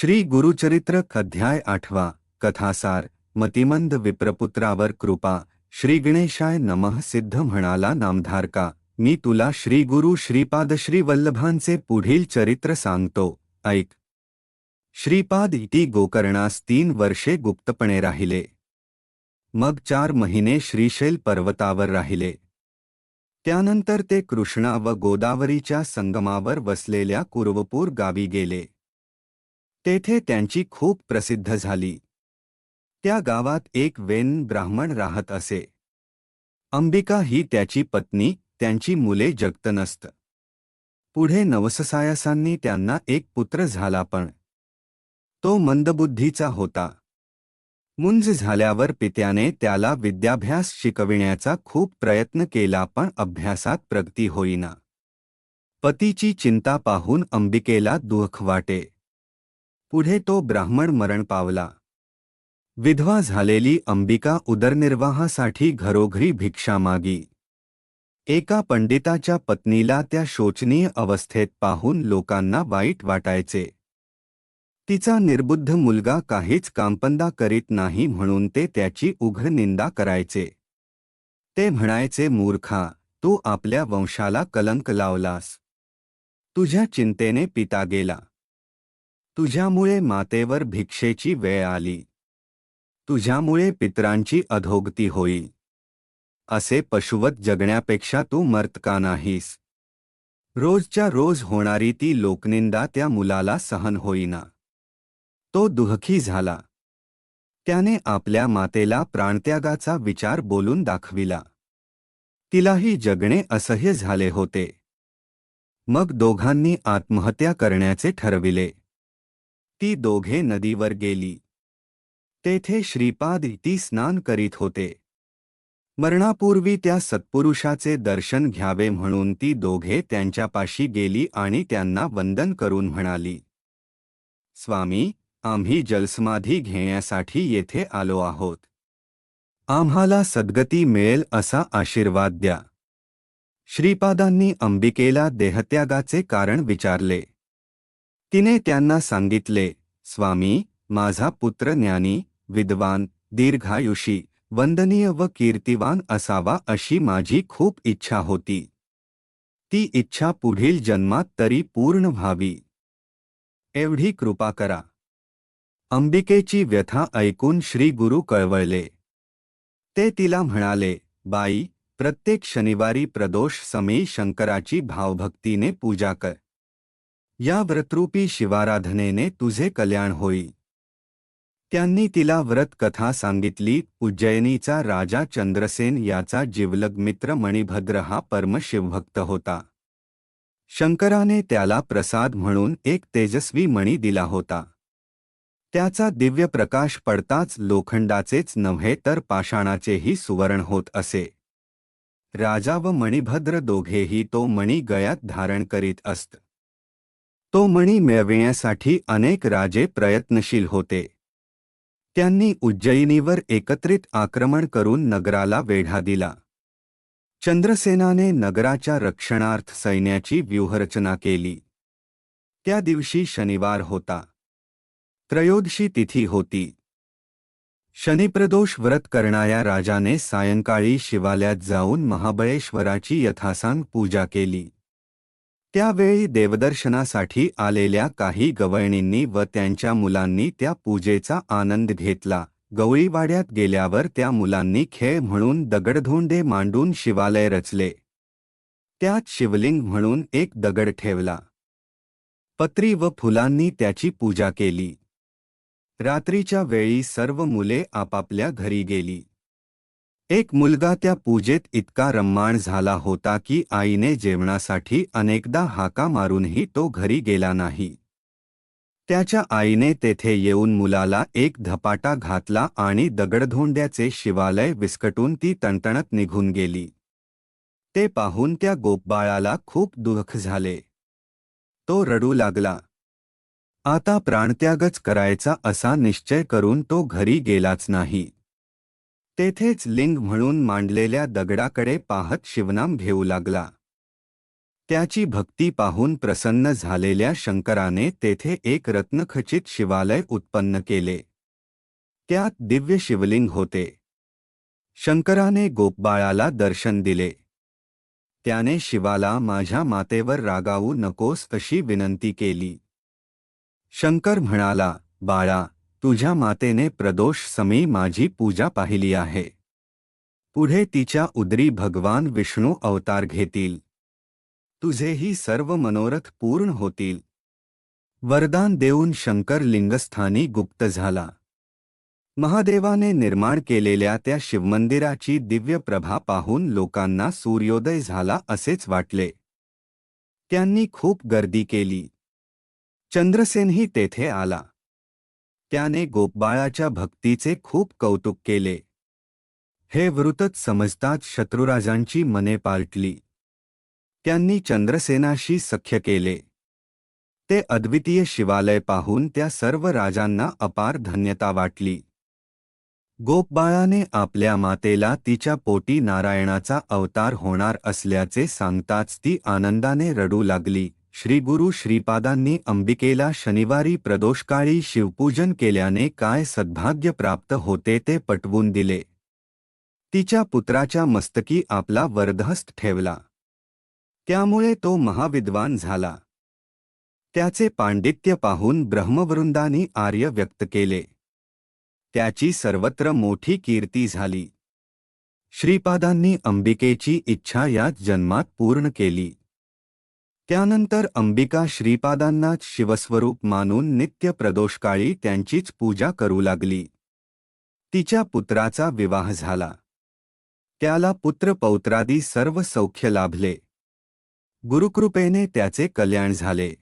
श्री गुरुचरित्र अध्याय आठवा कथासार मतिमंद विप्रपुत्रावर कृपा श्री गणेशाय नमः सिद्ध म्हणाला नामधारका मी तुला श्री गुरु श्रीपाद श्री वल्लभांचे पुढील चरित्र सांगतो ऐक. श्रीपाद इटी गोकर्णास तीन वर्षे गुप्तपणे राहिले. मग चार महिने श्रीशैल पर्वतावर राहिले. त्यानंतर ते कृष्णा व गोदावरीच्या संगमावर वसलेल्या कुरवपूर गावी गेले. तेथे त्यांची खूप प्रसिद्ध झाली. त्या गावात एक वेन ब्राह्मण राहत असे. अंबिका ही त्याची पत्नी त्यांची मुले जगत नसत पुढे नवससायासांनी त्यांना एक पुत्र झाला पण. तो मंदबुद्धीचा होता. मुंज झाल्यावर पित्याने त्याला विद्याभ्यास शिकविण्याचा खूप प्रयत्न केला पण अभ्यासात प्रगती होईना. पतीची चिंता पाहून अंबिकेला दुःख वाटे. पुढे तो ब्राह्मण मरण पावला. विधवा झालेली अंबिका उदरनिर्वाहासाठी घरोघरी भिक्षा मागी. एका पंडिताच्या पत्नीला त्या शोचनीय अवस्थेत पाहून लोकांना वाईट वाटायचे. तिचा निर्बुद्ध मुलगा काहीच कामपंदा करीत नाही म्हणून ते त्याची उघड निंदा करायचे. ते म्हणायचे मूर्खा तू आपल्या वंशाला कलंक लावलास. तुझ्या चिंतेने पिता गेला. तुझ्यामुळे मातेवर भिक्षेची वेळ आली. तुझ्यामुळे पितरांची अधोगती होई. असे पशुवत जगण्यापेक्षा तू मर्त का नाहीस? रोजच्या रोज होणारी ती लोकनिंदा त्या मुलाला सहन होईना. तो दुःखी झाला. त्याने आपल्या मातेला प्राणत्यागाचा विचार बोलून दाखविला. तिलाही जगणे असह्य झाले होते. मग दोघांनी आत्महत्या करण्याचे ठरविले. ती दोघे नदीवर गेली. तेथे श्रीपाद ती स्नान करीत होते. मरणापूर्वी त्या सत्पुरुषाचे दर्शन घ्यावे म्हणून ती दोघे त्यांच्यापाशी गेली आणि त्यांना वंदन करून म्हणाली स्वामी आम्ही जलसमाधी घेण्यासाठी येथे आलो आहोत. आम्हाला सद्गती मिळेल असा आशीर्वाद द्या. श्रीपादांनी अंबिकेला देहत्यागाचे कारण विचारले. तिने त्यांना सांगितले स्वामी माझा पुत्र ज्ञानी विद्वान दीर्घायुषी वंदनीय व कीर्तिवान असावा अशी माझी खूप इच्छा होती. ती इच्छा पुढील जन्मात तरी पूर्ण व्हावी. एवढी कृपा करा. अंबिकेची व्यथा ऐकून श्री गुरु कळवळले. ते तिला म्हणाले बाई प्रत्येक शनिवारी प्रदोष समी शंकराची भावभक्तीने पूजा कर. या व्रतरूपी शिवाराधनेने तुझे कल्याण होई. त्यांनी तिला व्रत कथा सांगितली उज्जयिनीचा राजा चंद्रसेन याचा जिवलग मित्र मणिभद्र हा परमशिवभक्त होता. शंकराने त्याला प्रसाद म्हणून एक तेजस्वी मणी दिला होता. त्याचा दिव्य प्रकाश पडताच लोखंडाचेच नव्हे तर पाषाणाचेही सुवर्ण होत असे. राजा व मणिभद्र दोघेही तो मणी गयात धारण करीत असत. तो मणी मिळविण्यासाठी अनेक राजे प्रयत्नशील होते. त्यांनी उज्जयिनीवर एकत्रित आक्रमण करून नगराला वेढा दिला. चंद्रसेनाने नगराच्या रक्षणार्थ सैन्याची व्यूहरचना केली. त्या दिवशी शनिवार होता. त्रयोदशी तिथी होती. शनिप्रदोष व्रत करणाऱ्या राजाने सायंकाळी शिवालयात जाऊन महाबळेश्वराची यथासांग पूजा केली. त्यावेळी देवदर्शनासाठी आलेल्या काही गवळणींनी व त्यांच्या मुलांनी त्या पूजेचा आनंद घेतला. गवळीवाड्यात गेल्यावर त्या मुलांनी खेळ म्हणून दगडधोंडे मांडून शिवालय रचले. त्यात शिवलिंग म्हणून एक दगड ठेवला. पत्री व फुलांनी त्याची पूजा केली. रात्रीच्या वेळी सर्व मुले आपापल्या घरी गेली. एक मुलगा त्या पूजेत इतका रम्माण झाला होता की आईने जेवणासाठी अनेकदा हाका मारूनही तो घरी गेला नाही. त्याच्या आईने तेथे येऊन मुलाला एक धपाटा घातला आणि दगडधोंड्याचे शिवालय विस्कटून ती तणतणत निघून गेली. ते पाहून त्या गोपबाळाला खूप दुःख झाले. तो रडू लागला. आता प्राणत्यागच करायचा असा निश्चय करून तो घरी गेलाच नाही. तेथेच लिंग म्हणून मांडलेल्या दगडाकडे पाहत शिवनाम घेऊ लागला. त्याची भक्ती पाहून प्रसन्न झालेल्या शंकराने तेथे एक रत्नखचित शिवालय उत्पन्न केले. त्यात दिव्य शिवलिंग होते. शंकराने गोपबाळाला दर्शन दिले. त्याने शिवाला माझ्या मातेवर रागावू नकोस अशी विनंती केली. शंकर म्हणाला बाळा तुझ्या मातेने प्रदोष समी माझी पूजा पाहिली आहे. पुढे तिच्या उदरी भगवान विष्णू अवतार घेतील. तुझेही सर्व मनोरथ पूर्ण होतील. वरदान देऊन शंकर लिंगस्थानी गुप्त झाला. महादेवाने निर्माण केलेल्या त्या शिवमंदिराची दिव्य प्रभा पाहून लोकांना सूर्योदय झाला असेच वाटले. त्यांनी खूप गर्दी केली. चंद्रसेनही तेथे आला. त्याने गोपबाळाच्या भक्तीचे खूप कौतुक केले. हे वृतच समजताच शत्रुराजांची मने पालटली. त्यांनी चंद्रसेनाशी सख्य केले. ते अद्वितीय शिवालय पाहून त्या सर्व राजांना अपार धन्यता वाटली. गोपबाळाने आपल्या मातेला तिच्या पोटी नारायणाचा अवतार होणार असल्याचे सांगताच ती आनंदाने रडू लागली. श्रीगुरु श्रीपादांनी अंबिकेला शनिवारी प्रदोषकाळी शिवपूजन केल्याने काय सद्भाग्य प्राप्त होते ते पटवून दिले. तिच्या पुत्राच्या मस्तकी आपला वरदहस्त ठेवला. त्यामुळे तो महाविद्वान झाला. त्याचे पांडित्य पाहून ब्रह्मवृंदानी आर्य व्यक्त केले. त्याची सर्वत्र मोठी कीर्ती झाली. श्रीपादांनी अंबिकेची इच्छा याच जन्मात पूर्ण केली. त्यानंतर अंबिका श्रीपादांनाच शिवस्वरूप मानून नित्य प्रदोषकाळी त्यांचीच पूजा करू लागली. तिच्या पुत्राचा विवाह झाला. त्याला पुत्रपौत्रादी सर्व सौख्य लाभले. गुरुकृपेने त्याचे कल्याण झाले.